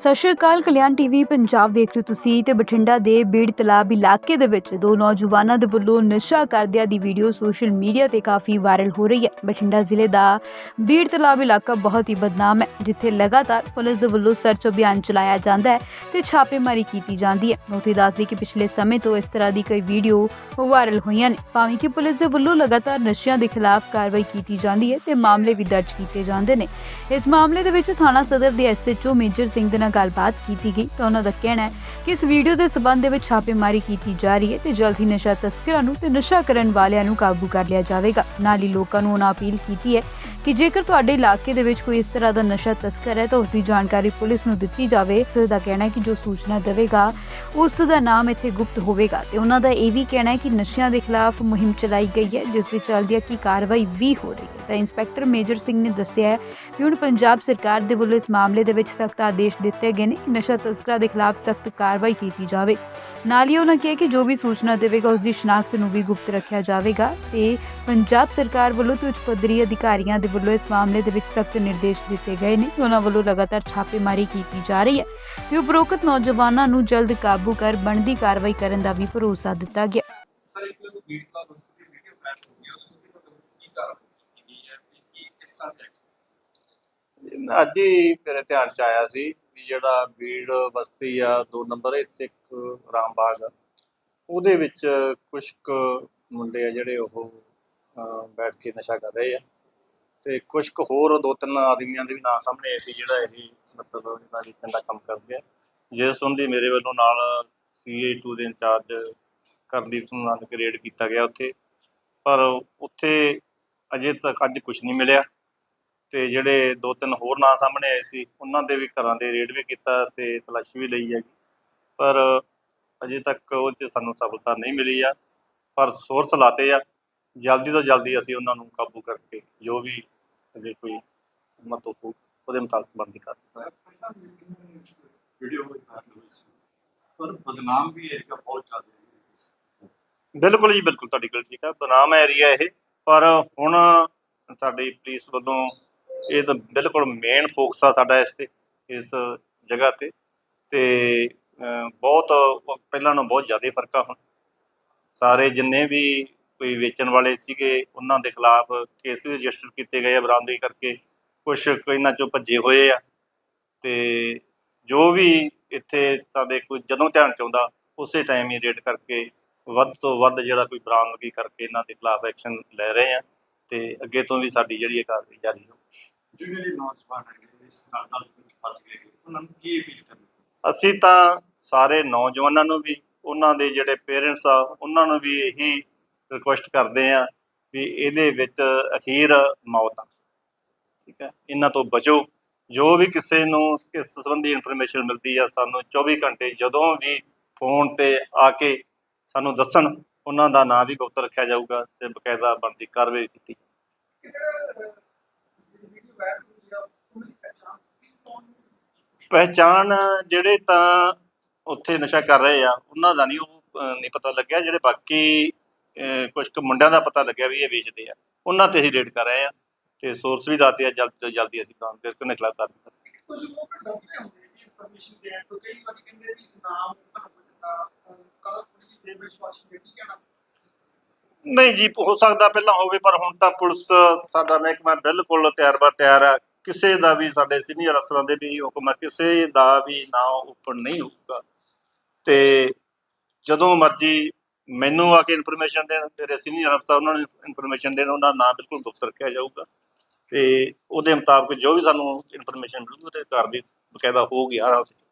ਸਤਿ ਸ਼੍ਰੀ ਅਕਾਲ, ਕਲਿਆਣ ਟੀਵੀ ਪੰਜਾਬ ਵੇਖ ਰਹੇ ਹੋ ਤੁਸੀਂ ਤੇ ਬਠਿੰਡਾ ਦੇ ਬੀੜ ਤਲਾਬ ਇਲਾਕੇ ਦੇ ਵਿੱਚ ਦੋ ਨੌਜਵਾਨਾਂ ਦੇ ਵੱਲੋਂ ਨਸ਼ਾ ਕਰਦਿਆਂ ਦੀ ਵੀਡੀਓ ਸੋਸ਼ਲ ਮੀਡੀਆ ਤੇ ਕਾਫੀ ਵਾਇਰਲ ਹੋ ਰਹੀ ਹੈ। ਬਠਿੰਡਾ ਜ਼ਿਲ੍ਹੇ ਦਾ ਬੀੜ ਤਲਾਬ ਇਲਾਕਾ ਬਹੁਤ ਹੀ ਬਦਨਾਮ ਹੈ, ਜਿੱਥੇ ਲਗਾਤਾਰ ਪੁਲਿਸ ਦੇ ਵੱਲੋਂ ਸਰਚ ਅਭਿਆਨ ਚਲਾਇਆ ਜਾਂਦਾ ਹੈ ਤੇ ਛਾਪੇਮਾਰੀ ਕੀਤੀ ਜਾਂਦੀ ਹੈ। ਉੱਥੇ ਦੱਸਦੀ ਕਿ ਪਿਛਲੇ ਸਮੇਂ ਤੋਂ ਇਸ ਤਰ੍ਹਾਂ ਦੀ ਕਈ ਵੀਡੀਓ ਵਾਇਰਲ ਹੋਈਆਂ ਨੇ। ਭਾਵੇਂ ਕਿ ਪੁਲਿਸ ਦੇ ਵੱਲੋਂ ਲਗਾਤਾਰ ਨਸ਼ਿਆਂ ਦੇ ਖਿਲਾਫ ਕਾਰਵਾਈ ਕੀਤੀ ਜਾਂਦੀ ਹੈ ਤੇ ਮਾਮਲੇ ਵੀ ਦਰਜ ਕੀਤੇ ਜਾਂਦੇ ਨੇ। ਇਸ ਮਾਮਲੇ ਦੇ ਵਿੱਚ ਥਾਣਾ ਸਦਰ ਦੇ ਐਸਐਚਓ ਮੇਜਰ ਸਿੰਘ ਦੇ ਨਾਲ ਗੱਲਬਾਤ ਕੀਤੀ ਗਈ ਤਾਂ ਉਹਨਾਂ ਦਾ ਕਹਿਣਾ ਹੈ ਕਿ ਇਸ ਵੀਡੀਓ ਦੇ ਸਬੰਧ ਦੇ ਵਿੱਚ ਛਾਪੇਮਾਰੀ ਕੀਤੀ ਜਾ ਰਹੀ ਹੈ ਤੇ ਜਲਦ ਹੀ ਨਸ਼ਾ ਤਸਕਰਾਂ ਨੂੰ ਤੇ ਨਸ਼ਾ ਕਰਨ ਵਾਲਿਆਂ ਨੂੰ ਕਾਬੂ ਕਰ ਲਿਆ ਜਾਵੇਗਾ। ਨਾਲ ਹੀ ਲੋਕਾਂ ਨੂੰ ਉਹਨਾਂ ਅਪੀਲ ਕੀਤੀ ਹੈ ਕਿ ਜੇਕਰ ਤੁਹਾਡੇ ਇਲਾਕੇ ਦੇ ਵਿੱਚ ਕੋਈ ਇਸ ਤਰ੍ਹਾਂ ਦਾ ਨਸ਼ਾ ਤਸਕਰ ਹੈ ਤਾਂ ਉਸ ਦੀ ਜਾਣਕਾਰੀ ਪੁਲਿਸ ਨੂੰ ਦਿੱਤੀ ਜਾਵੇ। ਉਸ ਦਾ ਕਹਿਣਾ ਹੈ ਕਿ ਜੋ ਸੂਚਨਾ ਦੇਵੇਗਾ, ਉਸ ਦਾ ਨਾਮ ਇੱਥੇ ਗੁਪਤ ਹੋਵੇਗਾ ਤੇ ਉਹਨਾਂ ਦਾ ਇਹ ਵੀ ਕਹਿਣਾ ਹੈ ਕਿ ਨਸ਼ਿਆਂ ਦੇ ਖਿਲਾਫ ਮੁਹਿੰਮ ਚਲਾਈ ਗਈ ਹੈ, ਜਿਸ ਦੇ ਚੱਲਦਿਆਂ ਕੀ ਕਾਰਵਾਈ ਵੀ ਹੋ ਰਹੀ ਹੈ। ਤਾਂ ਇੰਸਪੈਕਟਰ ਮੇਜਰ ਸਿੰਘ ਨੇ ਦੱਸਿਆ ਹੈ ਕਿ ਹੁਣ ਪੰਜਾਬ ਸਰਕਾਰ ਦੇ ਵੱਲੋਂ ਇਸ ਮਾਮਲੇ ਦੇ ਵਿੱਚ ਸਖਤ ਆਦੇਸ਼ ਦਿੱਤੇ ਗਏ ਨੇ ਕਿ ਨਸ਼ਾ ਤਸਕਰਾਂ ਦੇ ਖਿਲਾਫ ਸਖਤ ਕਾਰਵਾਈ ਕੀਤੀ ਜਾਵੇ। ਨਾਲ ਹੀ ਉਹਨਾਂ ਕਿਹਾ ਕਿ ਜੋ ਵੀ ਸੂਚਨਾ ਦੇਵੇਗਾ, ਉਸ ਦੀ ਸ਼ਨਾਖਤ ਨੂੰ ਵੀ ਗੁਪਤ ਰੱਖਿਆ ਜਾਵੇਗਾ ਤੇ ਪੰਜਾਬ ਸਰਕਾਰ ਵੱਲੋਂ ਤੇ ਉੱਚ ਪੱਧਰੀ ਅਧਿਕਾਰੀਆਂ ਦੇ ਵੱਲੋਂ ਇਸ ਮਾਮਲੇ ਦੇ ਵਿੱਚ ਸਖਤ ਨਿਰਦੇਸ਼ ਦਿੱਤੇ ਗਏ ਨੇ ਕਿ ਉਹਨਾਂ ਵੱਲੋਂ ਲਗਾਤਾਰ ਛਾਪੇਮਾਰੀ ਕੀਤੀ ਜਾ ਰਹੀ ਹੈ ਤੇ ਉਪਰੋਕਤ ਨੌਜਵਾਨਾਂ ਨੂੰ ਜਲਦ ਕਾਬੂ ਕਰ ਬਣਦੀ ਕਾਰਵਾਈ ਕਰਨ ਦਾ ਵੀ ਭਰੋਸਾ ਦਿੱਤਾ ਗਿਆ। ਸਰ ਇੱਕ ਵੀਡੀਓ ਦਾ ਵਸਤੂ ਦੀ ਵੀਡੀਓ ਵਾਇਰਲ ਹੋ ਗਈ ਉਸ ਨੂੰ ਕੀ ਕਾਰਵਾਈ ਕੀਤੀ ਗਈ ਹੈ ਵੀ ਕੀ ਕਿਸ ਤਰ੍ਹਾਂ ਸੇ ਅੱਜ ਹੀ ਮੇਰੇ ਧਿਆਨ ਚ ਆਇਆ ਸੀ ਵੀ ਜਿਹੜਾ ਬੀੜ ਬਸਤੀ ਆ ਦੋ ਨੰਬਰ ਇੱਥੇ ਇੱਕ ਰਾਮਬਾਗ ਉਹਦੇ ਵਿੱਚ ਕੁਝ ਕੁ ਮੁੰਡੇ ਆ ਜਿਹੜੇ ਉਹ ਬੈਠ ਕੇ ਨਸ਼ਾ ਕਰ ਰਹੇ ਆ। ਤੇ ਕੁਝ ਕੁ ਹੋਰ ਦੋ ਤਿੰਨ ਆਦਮੀਆਂ ਦੇ ਵੀ ਨਾਂ ਸਾਹਮਣੇ ਆਏ ਸੀ, ਜਿਹੜਾ ਇਹ ਮਤਲਬ ਇਹਨਾਂ ਜਿੱਤਣ ਦਾ ਕੰਮ ਕਰਦੇ ਆ। ਜਿਸ ਸੰਬੰਧੀ ਮੇਰੇ ਵੱਲੋਂ ਨਾਲ ਸੀਏ2 ਦੇ ਇੰਚਾਰਜ ਕਰਦੀਪ ਸਿੰਘ ਨਾਲ ਰੇਡ ਕੀਤਾ ਗਿਆ ਉੱਥੇ। ਪਰ ਉੱਥੇ ਅਜੇ ਤੱਕ ਅੱਜ ਕੁਝ ਨਹੀਂ ਮਿਲਿਆ। ਤੇ ਜਿਹੜੇ ਦੋ ਤਿੰਨ ਹੋਰ ਨਾਂ ਸਾਹਮਣੇ ਆਏ ਸੀ, ਉਹਨਾਂ ਦੇ ਵੀ ਘਰਾਂ ਦੇ ਰੇਡ ਵੀ ਕੀਤਾ ਤੇ ਤਲਾਸ਼ੀ ਵੀ ਲਈ ਹੈਗੀ। ਪਰ ਅਜੇ ਤੱਕ ਉਹ 'ਚ ਸਾਨੂੰ ਸਫਲਤਾ ਨਹੀਂ ਮਿਲੀ ਆ। ਪਰ ਸੋਰਸ ਲਾਤੇ ਆ। ਜਲਦੀ ਤੋਂ ਜਲਦੀ ਅਸੀਂ ਉਹਨਾਂ ਨੂੰ ਕਾਬੂ ਕਰਕੇ ਜੋ ਵੀ ਅਗੇ ਕੋਈ ਮਤਲਬ ਹੋ ਉਹਦੇ ਮੁਤਾਬਕ ਬਣਦੀ ਕਰ ਵੀਡੀਓ ਵਾਇਰਲ ਹੋਈ ਸੀ? ਪਰ ਬਦਨਾਮ ਵੀ ਏਰੀਆ ਬਹੁਤ ਜ਼ਿਆਦਾ ਹੈ। ਬਿਲਕੁਲ ਜੀ ਬਿਲਕੁਲ ਤੁਹਾਡੀ ਗੱਲ ਠੀਕ ਆ। ਬਨਾਮ ਏਰੀਆ ਇਹ ਪਰ ਹੁਣ ਸਾਡੀ ਪੁਲਿਸ ਵੱਲੋਂ ਇਹ ਤਾਂ ਬਿਲਕੁਲ ਮੇਨ ਫੋਕਸ ਆ ਸਾਡਾ ਇਸ ਤੇ ਇਸ ਜਗ੍ਹਾ ਤੇ। ਤੇ ਬਹੁਤ ਪਹਿਲਾਂ ਨਾਲੋਂ ਬਹੁਤ ਜ਼ਿਆਦਾ ਫ਼ਰਕ ਆ ਹੁਣ। ਸਾਰੇ ਜਿੰਨੇ ਵੀ ਕੋਈ ਵੇਚਣ ਵਾਲੇ ਸੀਗੇ ਉਹਨਾਂ ਦੇ ਖਿਲਾਫ ਕੇਸ ਵੀ ਰਜਿਸਟਰ ਕੀਤੇ ਗਏ ਆ ਬਰਾਮਦਗੀ ਕਰਕੇ। ਕੁਝ ਇਹਨਾਂ ਚੋਂ ਭੱਜੇ ਹੋਏ ਆ ਤੇ ਜੋ ਵੀ ਇੱਥੇ ਸਾਡੇ ਕੋਈ ਜਦੋਂ ਧਿਆਨ ਚ ਆਉਂਦਾ ਉਸੇ ਟਾਈਮ ਹੀ ਰੇਡ ਕਰਕੇ ਵੱਧ ਤੋਂ ਵੱਧ ਜਿਹੜਾ ਕੋਈ ਬਰਾਮਦਗੀ ਕਰਕੇ ਇਹਨਾਂ ਦੇ ਖਿਲਾਫ ਐਕਸ਼ਨ ਲੈ ਰਹੇ ਆ ਤੇ ਅੱਗੇ ਤੋਂ ਵੀ ਸਾਡੀ ਜਿਹੜੀ ਇਹ ਕਾਰਵਾਈ ਜਾਰੀ ਹੋ ਜਿਹੜੇ ਇਹ ਨੌਜਵਾਨ ਹੈਗੇ ਇਸ ਨਾਲ ਨਾਲ ਵਿੱਚ ਫਸ ਗਏ ਹੈਗੇ, ਉਹਨਾਂ ਨੂੰ ਕੀ ਅਪੀਲ ਕਰਨੀ ਅਸੀਂ ਤਾਂ ਸਾਰੇ ਨੌਜਵਾਨਾਂ ਨੂੰ ਵੀ ਉਹਨਾਂ ਦੇ ਜਿਹੜੇ ਪੇਰੈਂਟਸ ਆ ਉਹਨਾਂ ਨੂੰ ਵੀ ਇਹੀ ਰਿਕੁਐਸਟ ਕਰਦੇ ਆ ਵੀ ਇਹਦੇ ਵਿੱਚ ਅਖੀਰ ਮੌਤ ਆ। ਠੀਕ ਹੈ? ਇਹਨਾਂ ਤੋਂ ਬਚੋ। ਜੋ ਵੀ ਕਿਸੇ ਨੂੰ ਇਸ ਸੰਬੰਧੀ ਇਨਫੋਰਮੇਸ਼ਨ ਮਿਲਦੀ ਆ, ਸਾਨੂੰ 24 ਘੰਟੇ ਜਦੋਂ ਵੀ ਫੋਨ ਤੇ ਆ ਕੇ ਸਾਨੂੰ ਦੱਸਣ, ਉਹਨਾਂ ਦਾ ਨਾਂ ਵੀ ਗੁਪਤ ਰੱਖਿਆ ਜਾਊਗਾ ਤੇ ਬਕਾਇਦਾ ਬਣਦੀ ਕਾਰਵਾਈ ਕੀਤੀ ਪਹਿਚਾਣ ਜਿਹੜੇ ਤਾਂ ਉੱਥੇ ਨਸ਼ਾ ਕਰ ਰਹੇ ਆ, ਉਹਨਾਂ ਦਾ ਨਹੀਂ, ਉਹ ਨਹੀਂ ਪਤਾ ਲੱਗਿਆ। ਜਿਹੜੇ ਬਾਕੀ ਕੁਝ ਕੁ ਮੁੰਡਿਆਂ ਦਾ ਪਤਾ ਲੱਗਿਆ ਵੀ ਇਹ ਵੇਚਦੇ ਆ। ਉਹਨਾਂ ਤੇ ਹੀ ਰੇਡ ਕਰ ਰਹੇ ਆ ਤੇ ਸੋਰਸ ਵੀ ਦਾਤੇ ਆ ਜਲਦ ਤੋਂ ਜਲਦੀ ਅਸੀਂ ਕੰਮ ਕਰਕੇ ਉਹਨਾਂ ਖਿਲਾਫ ਕਾਰਵਾਈ ਕਰਾਂਗੇ ਕੁਝ ਲੋਕ ਡਰਦੇ ਹੁੰਦੇ ਨੇ ਇਨਫੋਰਮੇਸ਼ਨ ਦੇਣ ਤੋਂ। ਕਈ ਵਾਰੀ ਕਹਿੰਦੇ ਵੀ ਨਾਮ ਉੱਪਰ ਹੋ ਜਾਂਦਾ ਕਦਾ ਪੁਲਿਸ ਦੇ ਵਿਸ਼ਵਾਸੀ ਨੇ ਕੀ ਕਹਿਣਾ ਨਹੀਂ ਜੀ ਹੋ ਸਕਦਾ ਪਹਿਲਾਂ ਹੋਵੇ ਪਰ ਹੁਣ ਤਾਂ ਪੁਲਿਸ ਸਾਡਾ ਮਹਿਕਮਾ ਬਿਲਕੁਲ ਤਿਆਰ ਬਰ ਤਿਆਰ ਆ। ਕਿਸੇ ਦਾ ਵੀ ਸਾਡੇ ਸੀਨੀਅਰ ਅਫਸਰਾਂ ਦੇ ਵੀ ਹੁਕਮ ਆ ਕਿਸੇ ਦਾ ਵੀ ਨਾਂ ਓਪਨ ਨਹੀਂ ਹੋਊਗਾ। ਤੇ ਜਦੋਂ ਮਰਜ਼ੀ ਮੈਨੂੰ ਆ ਕੇ ਇਨਫੋਰਮੇਸ਼ਨ ਦੇਣ, ਮੇਰੇ ਸੀਨੀਅਰ ਅਫਸਰ ਉਹਨਾਂ ਨੂੰ ਇਨਫੋਰਮੇਸ਼ਨ ਦੇਣ, ਉਹਨਾਂ ਦਾ ਨਾਮ ਬਿਲਕੁਲ ਗੁਪਤ ਰੱਖਿਆ ਜਾਊਗਾ। ਤੇ ਉਹਦੇ ਮੁਤਾਬਕ ਜੋ ਵੀ ਸਾਨੂੰ ਇਨਫੋਰਮੇਸ਼ਨ ਮਿਲੂਗੀ ਅਤੇ ਘਰ ਦੀ ਬਕਾਇਦਾ ਹੋਊਗੀ ਹਰ ਹਾਲਤ 'ਚ।